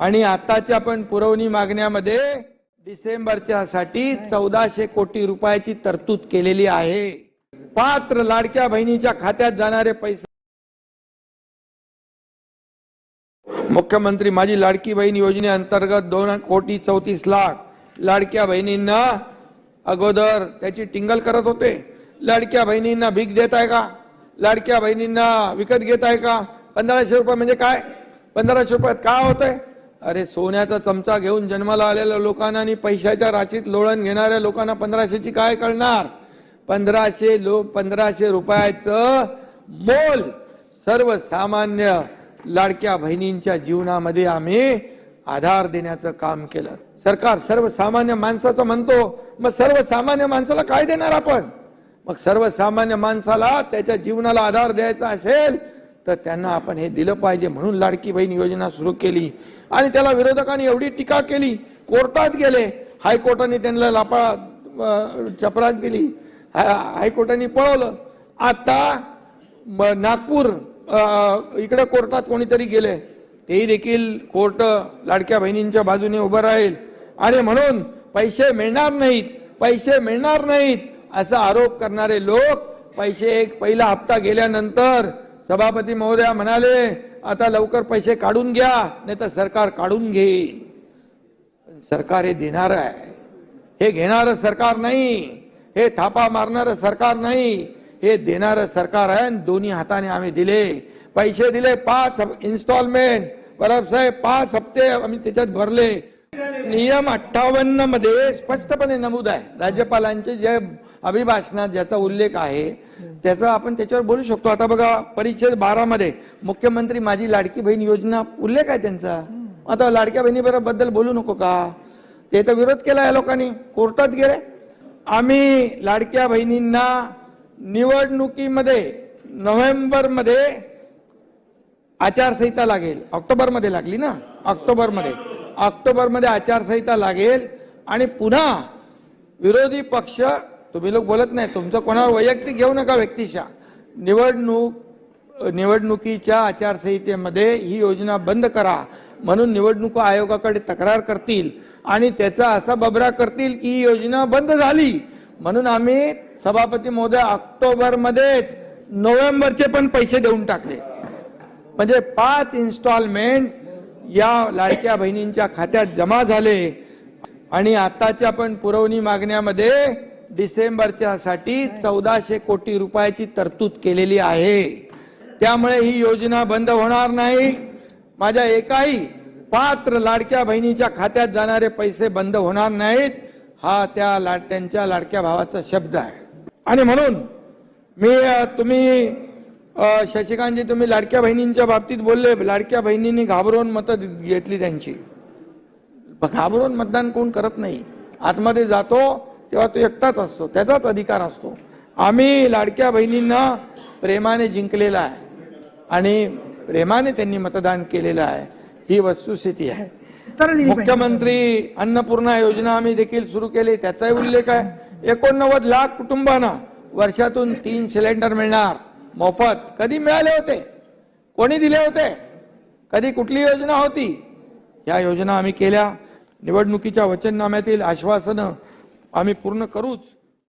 आणि आताच्या पण पुरवणी मागण्यामध्ये डिसेंबरच्या साठी चौदाशे कोटी रुपयाची तरतूद केलेली आहे. पात्र लाडक्या बहिणीच्या खात्यात जाणारे पैसे मुख्यमंत्री माझी लाडकी बहीण योजनेअंतर्गत दोन कोटी चौतीस लाख लाडक्या बहिणींना अगोदर त्याची टिंगल करत होते. लाडक्या बहिणींना भीक देत आहे का? लाडक्या बहिणींना विकत घेत आहे का? पंधराशे रुपये म्हणजे काय? पंधराशे रुपयात काय होतंय? अरे सोन्याचा चमचा घेऊन जन्माला आलेल्या लोकांना आणि पैशाच्या राशीत लोळण घेणाऱ्या लोकांना पंधराशेची काय कळणार? पंधराशे लो पंधराशे रुपयाचं मोल सर्वसामान्य लाडक्या बहिणींच्या जीवनामध्ये आम्ही आधार देण्याचं काम केलं. सरकार सर्वसामान्य माणसाचं म्हणतो मग सर्वसामान्य माणसाला काय देणार आपण? मग सर्वसामान्य माणसाला त्याच्या जीवनाला आधार द्यायचा असेल तर त्यांना आपण हे दिलं पाहिजे म्हणून लाडकी बहीण योजना सुरू केली. आणि त्याला विरोधकांनी एवढी टीका केली कोर्टात गेले. हायकोर्टाने त्यांना लापा चपरात दिली. हायकोर्टाने पळवलं. आता नागपूर इकडे कोर्टात कोणीतरी गेले. तेही देखील कोर्ट लाडक्या बहिणींच्या बाजूने उभं राहील. आणि म्हणून पैसे मिळणार नाहीत पैसे मिळणार नाहीत असा आरोप करणारे लोक पैसे एक पहिला हप्ता गेल्यानंतर सभापती महोदया म्हणाले आता लवकर पैसे काढून घ्या नाही तर सरकार काढून घेईल सरकार हे देणार आहे. हे घेणारं सरकार नाही. हे थापा मारणारं सरकार नाही. हे देणारं सरकार आहे आणि दोन्ही हाताने आम्ही दिले. पैसे दिले पाच इन्स्टॉलमेंट बरं साहेब पाच हप्ते आम्ही त्याच्यात भरले. नियम अठ्ठावन्नमध्ये स्पष्टपणे नमूद आहे. राज्यपालांचे जे अभिभाषणात ज्याचा उल्लेख आहे त्याचा आपण त्याच्यावर बोलू शकतो. आता बघा परिच्छेद बारा मध्ये मुख्यमंत्री माझी लाडकी बहीण योजना उल्लेख आहे त्यांचा. आता लाडक्या बहिणीबद्दल बोलू नको का? ते तर विरोध केला या लोकांनी. कोर्टात गेले. आम्ही लाडक्या बहिणींना निवडणुकीमध्ये नोव्हेंबरमध्ये आचारसंहिता लागेल. ऑक्टोबरमध्ये लागली ना? ऑक्टोबरमध्ये. ऑक्टोबरमध्ये आचारसंहिता लागेल आणि पुन्हा विरोधी पक्ष तुम्ही लोक बोलत नाही तुमचं कोणावर वैयक्तिक घेऊ नका व्यक्तिशा निवडणूक निवडणुकीच्या आचारसंहितेमध्ये ही योजना बंद करा म्हणून निवडणूक आयोगाकडे तक्रार करतील आणि त्याचा असा बबरा करतील की ही योजना बंद झाली म्हणून आम्ही सभापती महोदय ऑक्टोबरमध्येच नोव्हेंबरचे पण पैसे देऊन टाकले. म्हणजे पाच इन्स्टॉलमेंट या लाडक्या बहिणींच्या खात्यात जमा झाले. आणि आताच्या पण पुरवणी मागण्यामध्ये डिसेंबरच्या साठी चौदाशे कोटी रुपयाची तरतूद केलेली आहे. त्यामुळे ही योजना बंद होणार नाही. माझ्या एकाही पात्र लाडक्या बहिणीच्या खात्यात जाणारे पैसे बंद होणार नाहीत. हा त्या लाड त्यांच्या लाडक्या भावाचा शब्द आहे. आणि म्हणून मी तुम्ही शशिकांतजी तुम्ही लाडक्या बहिणींच्या बाबतीत बोलले. लाडक्या बहिणींनी घाबरवून मतं घेतली त्यांची. घाबरून मतदान कोण करत नाही. आतमध्ये जातो तेव्हा तो एकटाच असतो. त्याचाच अधिकार असतो. आम्ही लाडक्या बहिणींना प्रेमाने जिंकलेला आहे. आणि प्रेमाने त्यांनी मतदान केलेलं आहे. ही वस्तुस्थिती आहे. मुख्यमंत्री अन्नपूर्णा योजना आम्ही देखील सुरू केली. त्याचाही उल्लेख आहे. एकोणनव्वद लाख कुटुंबांना वर्षातून तीन सिलेंडर मिळणार. मोफत. कधी मिळाले होते? कोणी दिले होते? कधी कुठली योजना होती? या योजना आम्ही केल्या. निवडणुकीच्या वचननाम्यातील आश्वासनं आम्ही पूर्ण करूच.